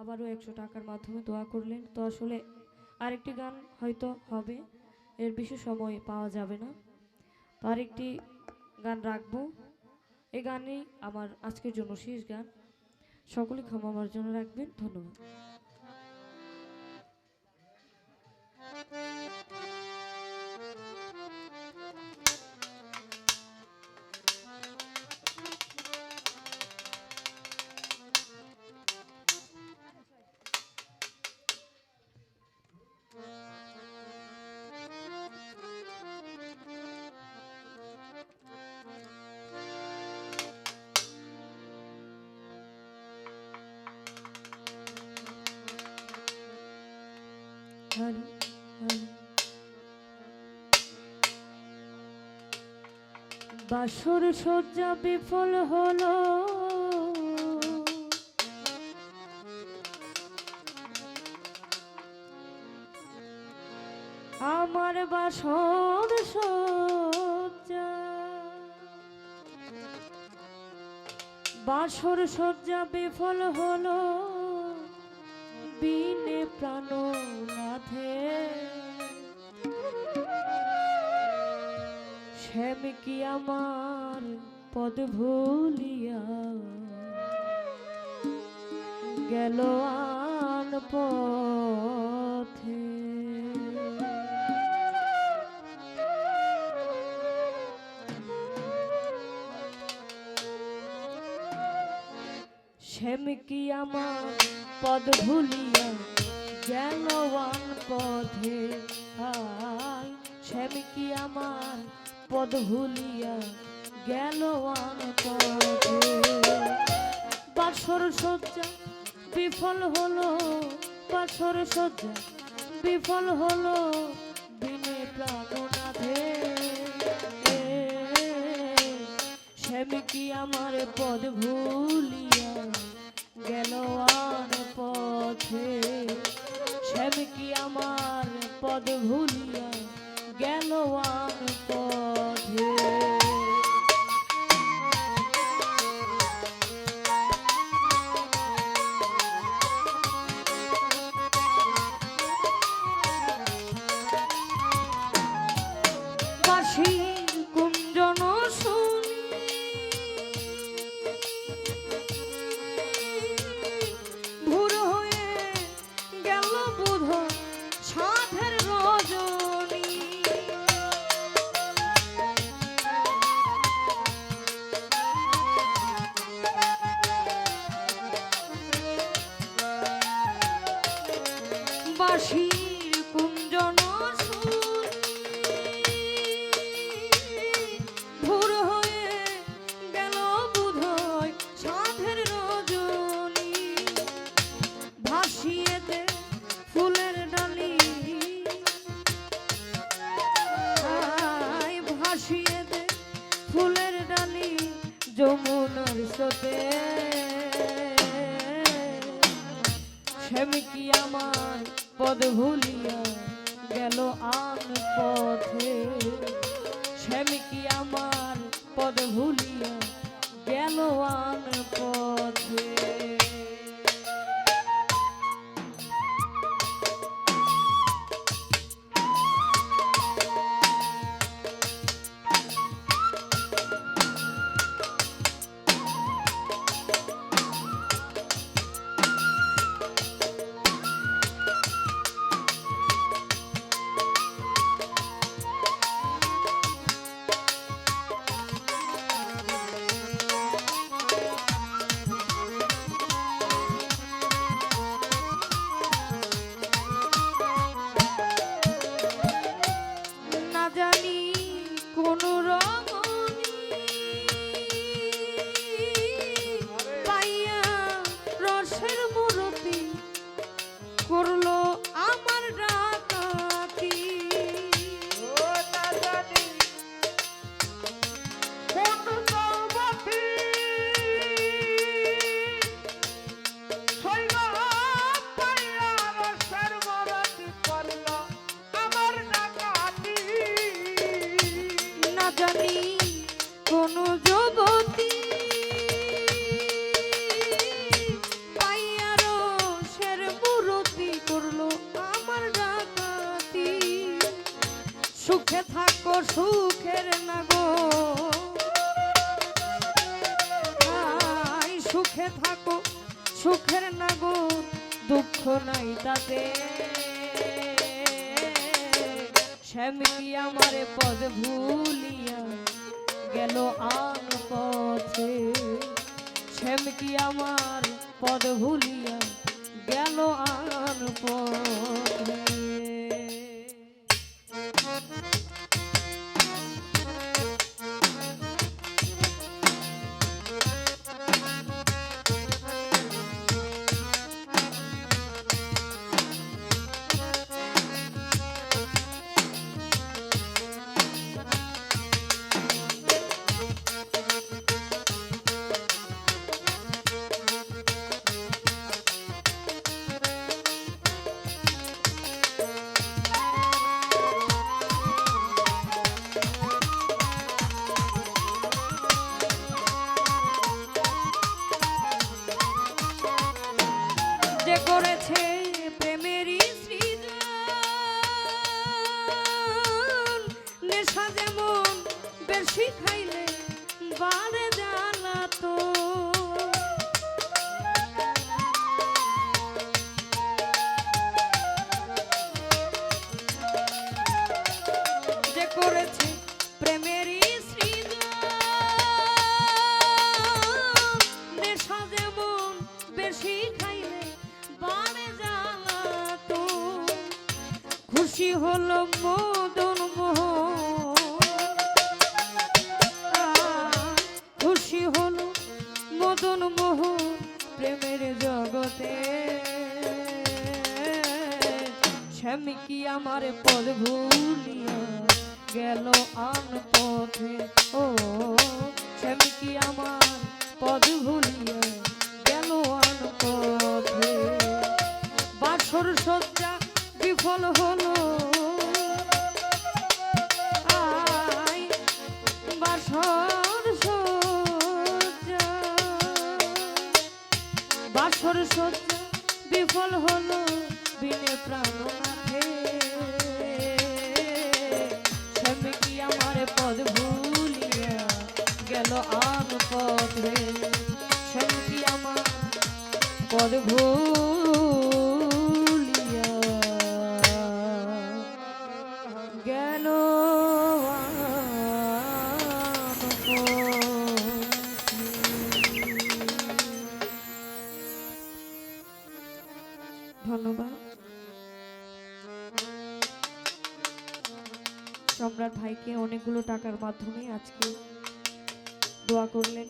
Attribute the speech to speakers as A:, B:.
A: আবারও একশো টাকার মাধ্যমে দোয়া করলেন। তো আসলে আরেকটি গান হয়তো হবে, এর বেশি সময় পাওয়া যাবে না। তো আরেকটি গান রাখব। এই গানই আমার আজকের জন্য শেষ গান। সকলে ক্ষমা আমার জন্য রাখবেন। ধন্যবাদ। হ্যালো বাসর সজ্জা বিফল হলো। আমার বাসর সজ্জা। বাসর সজ্জা বিফল হলো। প্রাণ নাথে শ্যাম কি আমার পদ ভুলিয়া গেল আন পথে? শ্যাম কি আমার পদ ভুলিয়া গেল আন পথে আয়। শ্যাম কি আমার পদ ভুলিয়া গেল আন পথে বাসর সজ্জা বিফল হলো, বাসর সজ্জা বিফল হলো বিনে প্রাণনাথে। শ্যাম কি আমার পদ ভুলিয়া গেল আন পথে শ্যাম কি আমার পদ ভুলিয়া গেল আমার পথে স্রোতে শ্যামিকি আমার পদ ভুলিয়া গেল আন পথে। শ্যামিকি আমার পদ ভুলিয়া গেল আন কোন রঙ থাকো, সুখের নাগো দুঃখ নাই তাতে। শ্যামকি আমার পদ ভুলিয়া গেল আন পথে। শ্যামকি আমার পদ ভুলিয়া গেল আন পথে। বারে জ্বালা তো। যে করেছে প্রেমেরই বেশি খাইলে বাড়ে জ্বালা তো। খুশি হলো মদন হলো মদন মোহন প্রেমের জগতে। স্বামী কি আমার পদ ভুলিয়া গেল আন পথে ও, স্বামী কি বাসর সজ্জা বিফল হলো, বিনে প্রাণনাথে। সবে কি আমার পদ ভুলিয়া গেল আর সবে কি আমার পদ ভুলিয়া ধন্যবাদ। সম্রাট ভাইকে অনেকগুলো টাকার মাধ্যমে আজকে দোয়া করলেন।